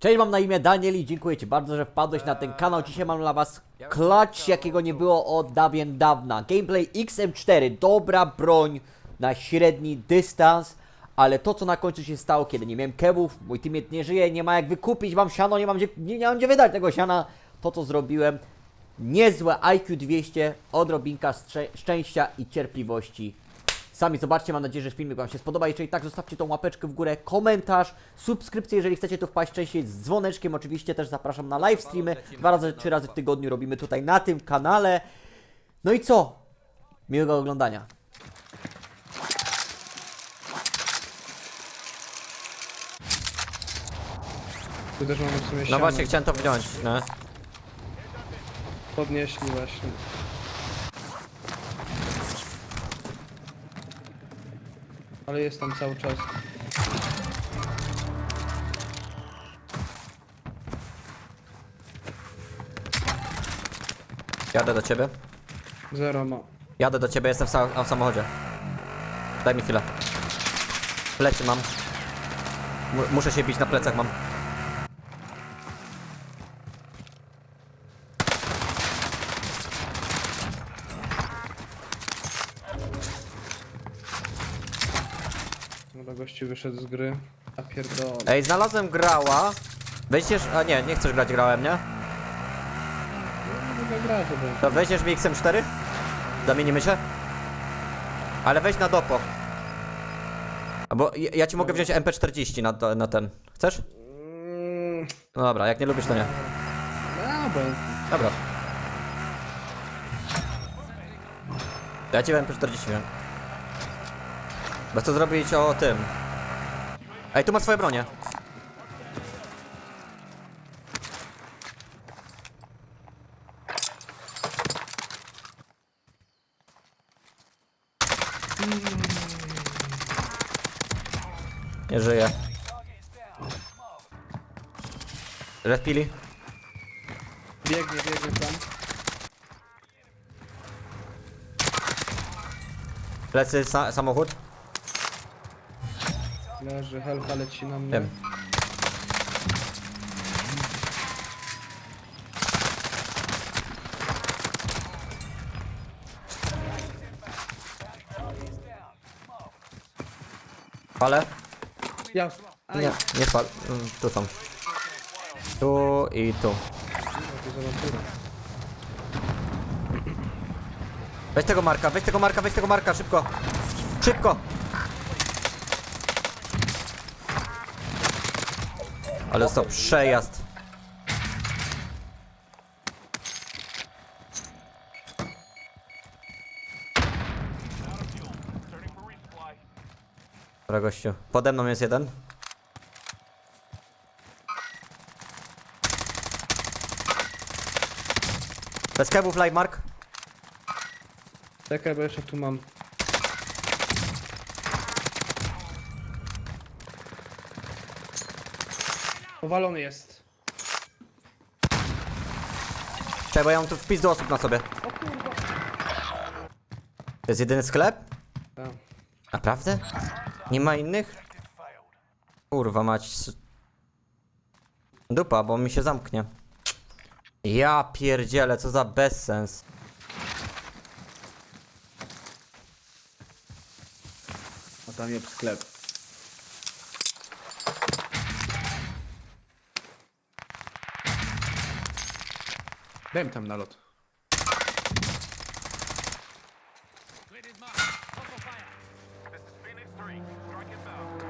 Cześć, mam na imię Daniel i dziękuję Ci bardzo, że wpadłeś na ten kanał. Dzisiaj mam dla Was klacz, jakiego nie było od dawien dawna. Gameplay XM4, dobra broń na średni dystans, ale to co na końcu się stało, kiedy nie miałem kebów, mój teammate nie żyje, nie ma jak wykupić, mam siano, nie mam gdzie, nie, nie mam gdzie wydać tego siana. To co zrobiłem, niezłe IQ 200, odrobinka szczęścia i cierpliwości Sami zobaczcie, mam nadzieję, że filmik Wam się spodoba. Jeżeli tak, zostawcie tą łapeczkę w górę, komentarz, subskrypcję, jeżeli chcecie tu wpaść częściej z dzwoneczkiem. Oczywiście też zapraszam na live streamy. Dwa razy, trzy razy w tygodniu robimy tutaj na tym kanale. No i co? Miłego oglądania. Tu też mamy w sumie No właśnie, chciałem to wziąć, no. Podnieśli właśnie. Ale jest tam cały czas. Jadę do Ciebie. Zero ma. Jadę do Ciebie, jestem w, sa- w samochodzie. Daj mi chwilę. Plecy mam. Mu- muszę się bić na plecach mam. Gościu wyszedł z gry. A pierdolę. Ej, znalazłem grała. Weźmiesz... A nie, nie chcesz grać grałem, nie? Druga gra to będzie. To weźmiesz mi XM4? Zamienimy się? Ale weź na dopo. Bo ja, ja ci mogę wziąć MP40 na, to- na ten. Chcesz? Mm, No dobra, jak nie lubisz to nie. Dobra. Dobra. Ja ci MP40 wziąłem. Bo chcę zrobić o tym. Ej, tu masz swoje bronie. Nie żyje. Respili? Biegnie, biegnie tam. Plecy sa samochód? Leży, helka leci na mnie. Wiem. Ale? Ja. Aj, Nie, nie spal. Mm, Tu są. Tu i tu. to za. Weź tego marka, weź tego marka, weź tego marka, szybko! Szybko! Ale został przejazd. Dobra gościu, pode mną jest jeden. Bez kebów, live mark. Czekaj, bo jeszcze tu mam. Powalony jest. Czekaj, bo ja mam tu wpis do osób na sobie. O kurwa. To jest jedyny sklep? Tak. Naprawdę? Nie ma innych? Kurwa mać. s- Dupa, bo mi się zamknie. Ja pierdzielę, co za bezsens. A tam jest sklep. Mi tam nalot. This is Phoenix 3. Strike inbound.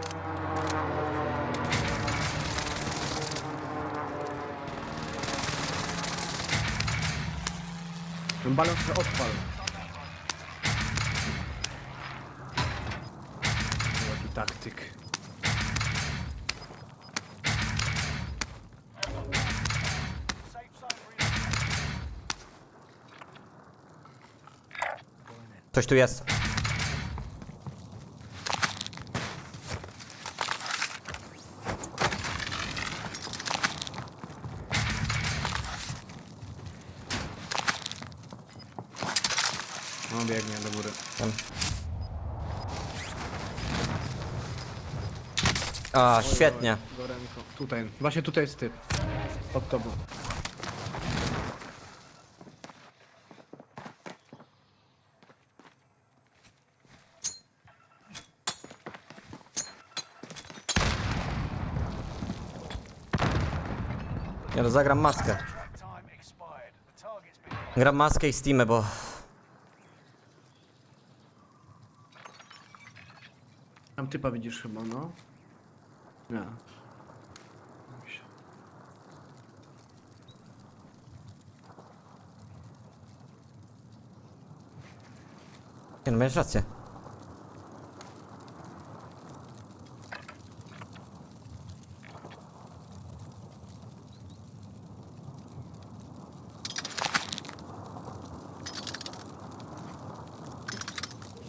Ten balon się odpal. Jaki taktyk. Coś tu jest. No biegnie do góry. Tam. A, świetnie. Michał. Tutaj. Właśnie tutaj jest typ. Pod tobą. Ja to zagram maskę. Gram maskę i Steamę, bo... Tam typa widzisz chyba, no. Nie. Nie no, miałeś rację.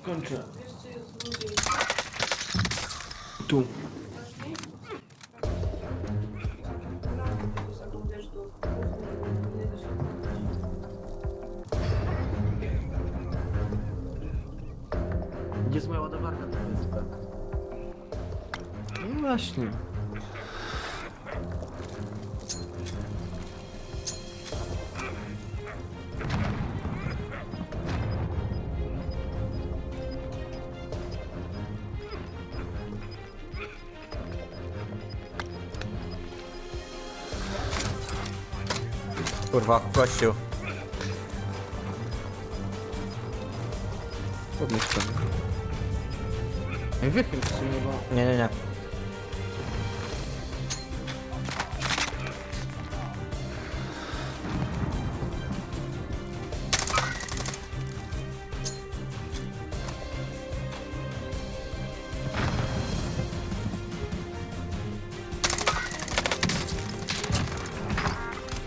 Kończę. Tu. Gdzie jest moja ładowarka na? No właśnie. Kurwa, gościu. Podnieś to. Wychyl w sumie, bo... Nie, nie, nie.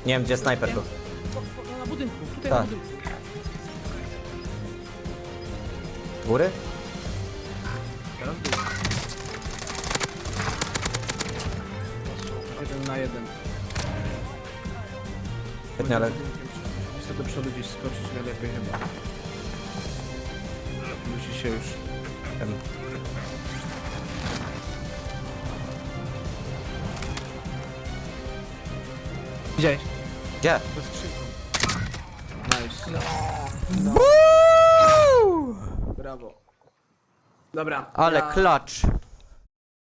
Nie wiem, gdzie snajper był. Na budynku, tutaj Tak. na budynku. Góry? Teraz był. Jeden na jeden. Świetnie, ale... Chcę do przodu gdzieś skoczyć najlepiej chyba. Musi się już. em, Gdzieś. Gdzie? Ze skrzynką. Nice. Brawo. Dobra. Ale ja- klacz.